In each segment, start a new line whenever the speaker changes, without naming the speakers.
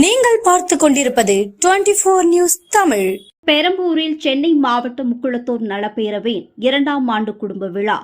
நீங்கள் பார்த்து கொண்டிருப்பது டுவெண்டி போர் நியூஸ் தமிழ்.
பெரம்பூரில் சென்னை மாவட்ட முக்குளத்தூர் நலப்பேரவையின் இரண்டாம் ஆண்டு குடும்ப விழா.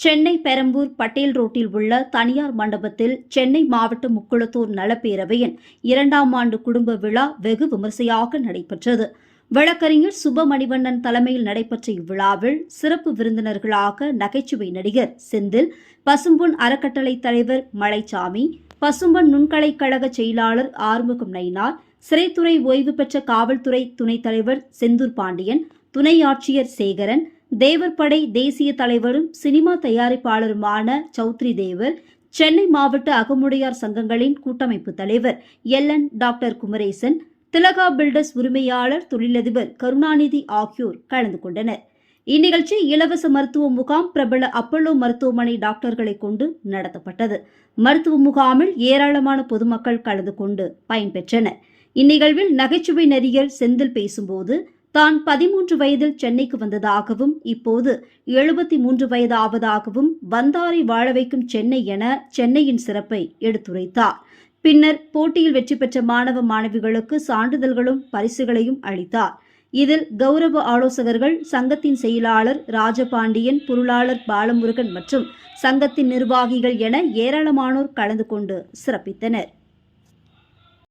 சென்னை பெரம்பூர் பட்டேல் ரோட்டில் உள்ள தனியார் மண்டபத்தில் சென்னை மாவட்ட முக்குளத்தூர் நலப்பேரவையின் இரண்டாம் ஆண்டு குடும்ப விழா வெகு விமர்சையாக நடைபெற்றது. வழக்கறிஞர் சுபமணிவண்ணன் தலைமையில் நடைபெற்ற இவ்விழாவில் சிறப்பு விருந்தினர்களாக நகைச்சுவை நடிகர் செந்தில் பசும்பொன் அறக்கட்டளை தலைவர் மலைச்சாமி பசும்பன் நுண்கலைக் கழக செயலாளர் ஆறுமுகம் நயினார் சிறைத்துறை ஓய்வு பெற்ற காவல்துறை துணைத் தலைவர் செந்தூர் பாண்டியன் துணை ஆட்சியர் சேகரன் தேவர்படை தேசிய தலைவரும் சினிமா தயாரிப்பாளருமான சௌத்ரி தேவர் சென்னை மாவட்ட அகமுடையார் சங்கங்களின் கூட்டமைப்பு தலைவர் L N doctor Kumaresan Thilaga builders உரிமையாளர் தொழிலதிபர் கருணாநிதி ஆகியோர் கலந்து கொண்டனர். இந்நிகழ்ச்சி இலவச மருத்துவ முகாம் பிரபல அப்பல்லோ மருத்துவமனை டாக்டர்களை கொண்டு நடத்தப்பட்டது. மருத்துவ முகாமில் ஏராளமான பொதுமக்கள் கலந்து கொண்டு பயன்பெற்றனர். இந்நிகழ்வில் நகைச்சுவை நடிகர் செந்தில் பேசும்போது தான் பதிமூன்று வயதில் சென்னைக்கு வந்ததாகவும் இப்போது எழுபத்தி மூன்று வயது ஆவதாகவும் வந்தாரை வாழ வைக்கும் சென்னை என சென்னையின் சிறப்பை எடுத்துரைத்தார். பின்னர் போட்டியில் வெற்றி பெற்ற மாணவ மாணவிகளுக்கு சான்றிதழ்களும் பரிசுகளையும் அளித்தார். இதில் கௌரவ ஆலோசகர்கள் சங்கத்தின் செயலாளர் ராஜபாண்டியன் பொருளாளர் பாலமுருகன் மற்றும் சங்கத்தின் நிர்வாகிகள் என ஏராளமானோர் கலந்து கொண்டு சிறப்பித்தனர்.